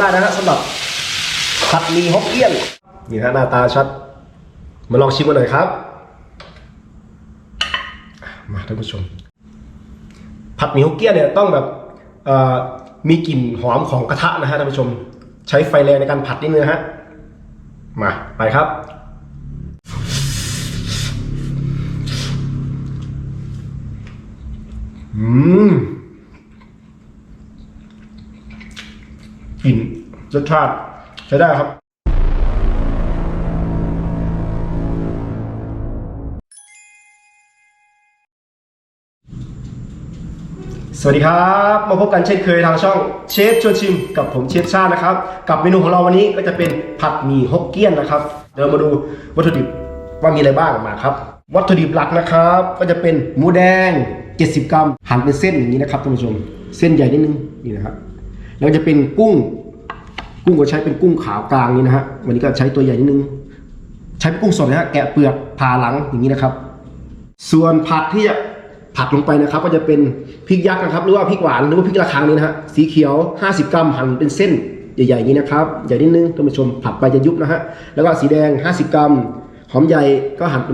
ได้นะฮะสำหรับผัดหมีฮกเกี้ยนนี่ฮะหน้าตาชัด มาลองชิมกันหน่อยครับ มาท่านผู้ชม ผัดหมี่ฮกเกี้ยนเนี่ยต้องแบบมีกลิ่นหอมของกระทะนะฮะท่านผู้ชม ใช้ไฟแรงในการผัดนิดนึงฮะมาไปครับอืม ลิ่นรสชาติใช้ได้ครับสวัสดีครับ มาพบกันเช่นเคยทางช่องเชฟชวนชิม กับผมเชฟชาตินะครับ กับเมนูของเราวันนี้ก็จะเป็นผัดหมี่ฮกเกี้ยนนะครับ เดี๋ยวมาดูวัตถุดิบว่ามีอะไรบ้างมาครับ วัตถุดิบหลักนะครับ ก็จะเป็นหมูแดง 70 กรัมหั่นเป็นเส้นอย่างนี้นะครับท่านผู้ชม เส้นใหญ่นิดนึงนี่นะครับแล้วจะเป็นกุ้ง กุ้งก็ใช้เป็นกุ้งขาวกลางนี่นะฮะวันนี้ก็ใช้ตัวใหญ่นิดนึง ใช้เป็นกุ้งสดนะฮะแกะเปลือกผ่าหลังอย่างนี้นะครับ ส่วนผักที่จะผัดลงไปนะครับ ก็จะเป็นพริกยักษ์นะครับ หรือว่าพริกหวานหรือว่าพริกระคังนี่นะฮะสีเขียว 50 กรัมหั่นเป็นเส้นใหญ่ๆอย่นี้นะครับใหญ่นิดนึงท่านผู้ชมผัดไปจะยุบนะฮะแล้วก็สีแดง 50 กรัม หอมใหญ่ก็หั่นเป็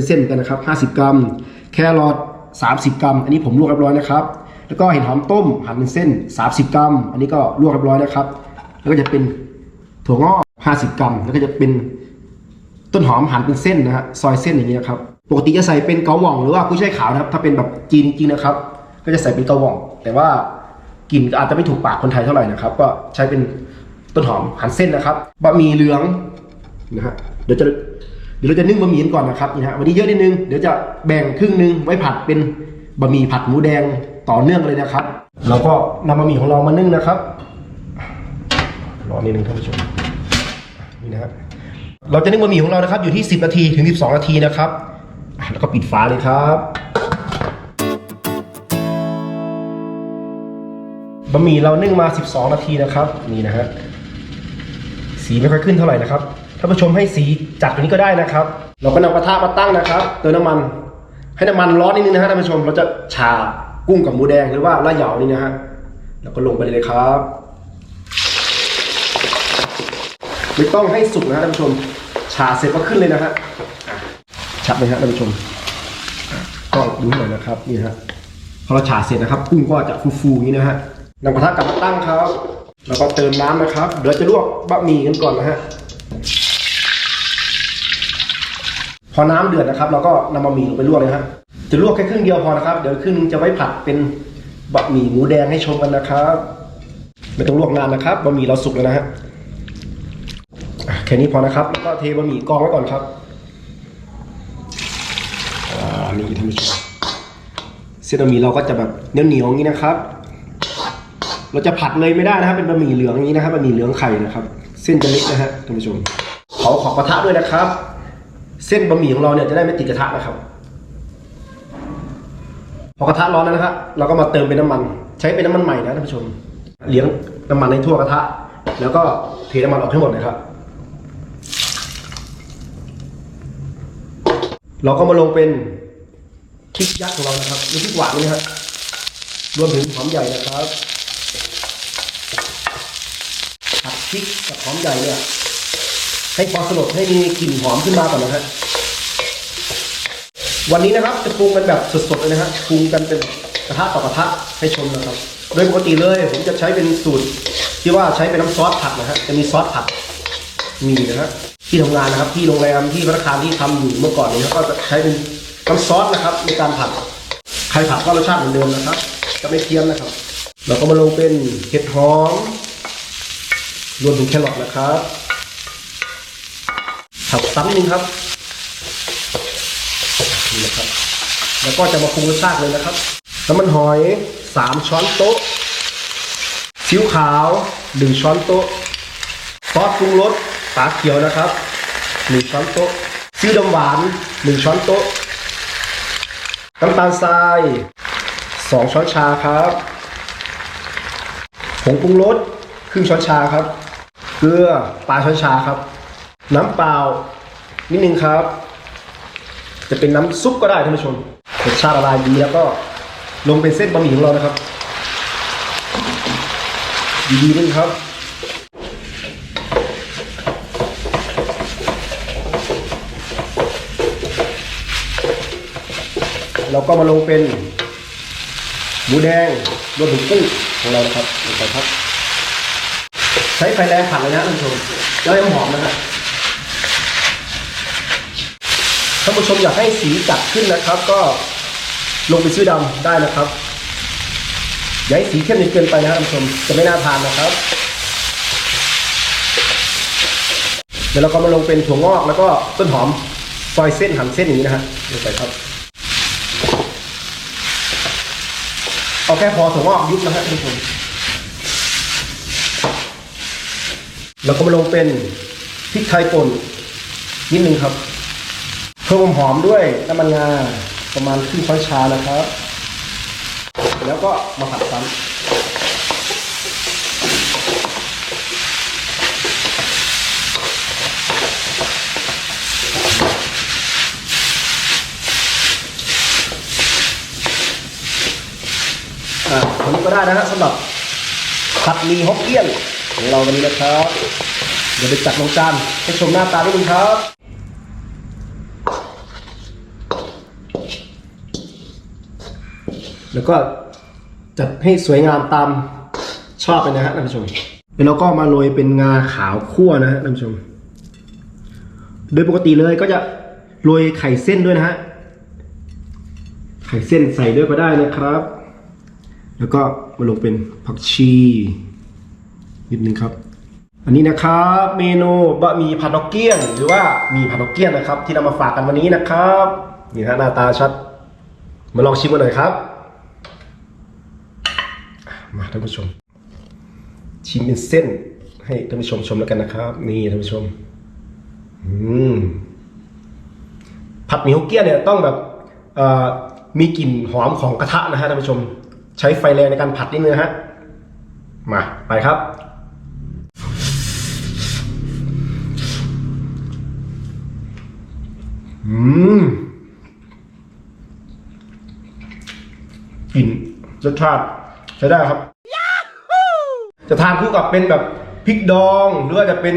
นเส้นๆเหมือนกันนะครับ 50 กรัม แครอท30 กรัม อันนี้ผมลวกเรียบร้อยนะครับ แล้วก็เห็ดหอมต้มหั่นเป็นเส้น 30 กรัม อันนี้ก็ลวกเรียบร้อยนะครับ แล้วก็จะเป็นถั่วงอก50 กรัม แล้วก็จะเป็นต้นหอมหั่นเป็นเส้นนะฮะซอยเส้นอย่างนี้นะครับปกติจะใส่เป็นเกาหว่องหรือว่ากุ้ยช่ายขาวนะครับ ถ้าเป็นแบบจีนจริงนะครับ ก็จะใส่เป็นเกาหว่อง แต่ว่ากลิ่นอาจจะไม่ถูกปากคนไทยเท่าไหร่นะครับ ก็ใช้เป็นต้นหอมหั่นเส้นนะครับบะหมี่เหลืองนะฮะเดี๋ยวจะเดี๋ยวเราจะนึ่งบะหมี่กันก่อนนะครับนี่ฮะวันนี้เยอะนิดนึงเดี๋ยวจะแบ่งครึ่งหนึงไว้ผัดเป็นบะหมี่ผัดหมูแดงต่อเนื่องเลยนะครับเราก็นำบะหมี่ของเรามานึ่งนะครับ รอนนิดนึงท่านผู้ชมนี่นะครับเราจะนึ่งบะหมี่ของเรานะครับ อยู่ที่ 10 นาทีถึง 12 นาทีนะครับ แล้วก็ปิดฝาเลยครับบะหมี่เรานึ่งมา 12 นาทีนะครับ นี่นะฮะสีไม่ค่อยขึ้นเท่าไหร่นะครับท่านผู้ชมให้สีจัดกว่านี้ก็ได้นะครับ เราก็นำกระทะมาตั้งนะครับเติมน้ำมัน ให้น้ำมันร้อนนิดนึงนะฮะท่านผู้ชมเราจะฉากุ้งกับหมูแดงหรือว่าละเหยานี่นะฮะแล้วก็ลงไปเลยครับ ไม่ต้องให้สุกนะท่านผู้ชมฉาเสร็จก็ขึ้นเลยนะฮะชัดไหมฮะท่านผู้ชมก็ดูหน่อยนะครับนี่ฮะพอเราฉาเสร็จนะครับกุ้งก็จะฟูๆอย่างนี้นะฮะนำกระทะกลับมาตั้งครับ แล้วก็เติมน้ำนะครับ เดี๋ยวจะลวกบะหมี่กันก่อนนะฮะพอน้ำเดือดนะครับเราก็นำบะหมี่ลงไปลวกเลยฮะจะลวกแค่ครึ่งเดียวพอนะครับ เดี๋ยวครึ่งนึงจะไว้ผัดเป็นบะหมี่หมูแดงให้ชมกันนะครับ ไม่ต้องลวกนานนะครับบะหมี่เราสุกแล้วนะฮะ แค่นี้พอนะครับ แล้วก็เทบะหมี่กองไว้ก่อนครับนี่ท่านผู้ชมเส้นบะหมี่เราก็จะแบบเหนียวเหนียวๆอย่างนี้นะครับ เราจะผัดเลยไม่ได้นะครับ เป็นบะหมี่เหลืองอย่างนี้นะครับบะหมี่เหลืองไข่นะครับ เส้นจะเล็กนะฮะท่านผู้ชมขอขอบกระทะด้วยนะครับ เส้นบะหมี่ของเราเนี่ยจะได้ไม่ติดกระทะนะครับพอกระทะร้อนแล้วนะครับเราก็มาเติมเป็นน้ำมัน ใช้เป็นน้ำมันใหม่นะท่านผู้ชม เลี้ยงน้ำมันในทั่วกระทะ แล้วก็เทน้ำมันออกให้หมดเลยครับ เราก็มาลงเป็นพริกยักษ์ของเรานะครับหรือพริกหวานนี่ครับรวมถึงหอมใหญ่นะครับผัดพริกกับหอมใหญ่เนี่ยให้พอสลดให้มีกลิ่นหอมขึ้นมาก่อนนะครับวันนี้นะครับจะปรุงกันแบบสดๆเลยนะฮะปรุงกันเป็นกระทะต่อกระทะให้ชมนะครับ โดยปกติเลยผมจะใช้เป็นสูตรที่ว่าใช้เป็นน้ำซอสผัดนะฮะจะมีซอสผัดมีนะฮะ ที่ทำงานนะครับ ที่โรงแรมที่พัตตาคารที่ทำอยู่เมื่อก่อนนี้ก็จะใช้เป็นน้ำซอสนะครับ ในการผัดใครผัดก็รสชาติเหมือนเดิมนะครับ จะไม่เพี้ยนนะครับ เราก็มาลงเป็นเห็ดหอมรวมถึงแครอทนะครับผัดซ้ำนิดนึงครับนี่นะครับ แล้วก็จะมาปรุงรสชาติเลยนะครับน้ำมันหอยสามช้อนโต๊ะซีอิ๊วขาวหนึ่งช้อนโต๊ะซอสปรุงรส ฝาเขียวนะครับหนึ่งช้อนโต๊ะซีอิ๊วดำหวานหนึ่งช้อนโต๊ะน้ำตาลทรายสองช้อนชาครับผงปรุงรสครึ่งช้อนชาครับ เกลือปลาช้อนชาครับ น้ำเปล่านิดนึงครับ จะเป็นน้ำซุปก็ได้ท่านผู้ชมรสชาติละลายดีแล้วก็ลงเป็นเส้นบะหมี่ของเรานะครับ ดีๆด้วยครับ เราก็มาลงเป็นหมูแดงรวมถึงกุ้งของเรานะครับลงไปครับ ใช้ไฟแรงผัดเลยนะท่านผู้ชมแล้วยังหอมนะฮะท่านผู้ชมอยากให้สีจัดขึ้นนะครับ ก็ลงไปซื้อดำได้นะครับอย่าให้สีเข้มจนเกินไปนะครับท่านผู้ชมจะไม่น่าทานนะครับเดี๋ยวเราก็มาลงเป็นถั่วงอกแล้วก็ต้นหอมซอยเส้นหั่นเส้นอย่างนี้นะฮะลงไปครับ เอาแค่พอถั่วงอกยุบนะครับทุกคนแล้วก็มาลงเป็นพริกไทยป่นนิดนึงครับ เพิ่มความหอมด้วยน้ำมันงาประมาณครึ่งช้อนชานะครับ แล้วก็มาผัดซ้ำ อ่าวันนี้ก็ได้นะฮะสำหรับผัดหมีฮกเกี้ยนของเราวันนี้นะครับ เดี๋ยวไปจัดลงจานให้ชมหน้าตาด้วยครับแล้วก็จัดให้สวยงามตามชอบเลยนะฮะท่านผู้ชมแล้วก็มาโรยเป็นงาขาวคั่วนะฮะท่านผู้ชม โดยปกติเลยก็จะโรยไข่เส้นด้วยนะฮะ ไข่เส้นใส่ด้วยก็ได้นะครับ แล้วก็มาลงเป็นผักชีนิดนึงครับ อันนี้นะครับเมนูบะหมี่ผัดนกเกี้ยนหรือว่ามีผัดนกเกี้ยนนะครับ ที่นำมาฝากกันวันนี้นะครับนี่ฮะหน้าตาชัด มาลองชิมกันหน่อยครับ มาท่านผู้ชม ชิมเป็นเส้น ให้ท่านผู้ชมชมแล้วกันนะครับ นี่ท่านผู้ชมอืมผัดหมี่ฮกเกี้ยนเนี่ยต้องแบบมีกลิ่นหอมของกระทะนะฮะท่านผู้ชม ใช้ไฟแรงในการผัดนิดนึงนะฮะ มา ไปครับ อืมกลิ่นรสชาติใช้ได้ครับ จะทานคู่กับเป็นแบบพริกดอง หรือว่าจะเป็น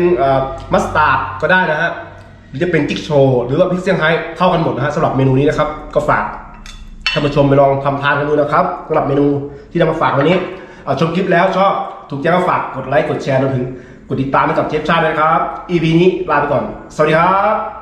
มัสตาร์ดก็ได้นะฮะ หรือจะเป็นจิ๊กโชว์หรือว่าพริกเซี่ยงไฮ้เข้ากันหมดนะฮะสำหรับเมนูนี้นะครับ ก็ฝากานผู้ชมไปลองทำทานกันดูนะครับสำหรับเมนูที่นำมาฝากวันนี้เอาชมคลิปแล้วชอบถูกใจก็ฝากกดไลค์กดแชร์รวมถึงกดติดตามให้กับเชฟชาติด้วยนะครับ EP นี้ลาไปก่อน สวัสดีครับ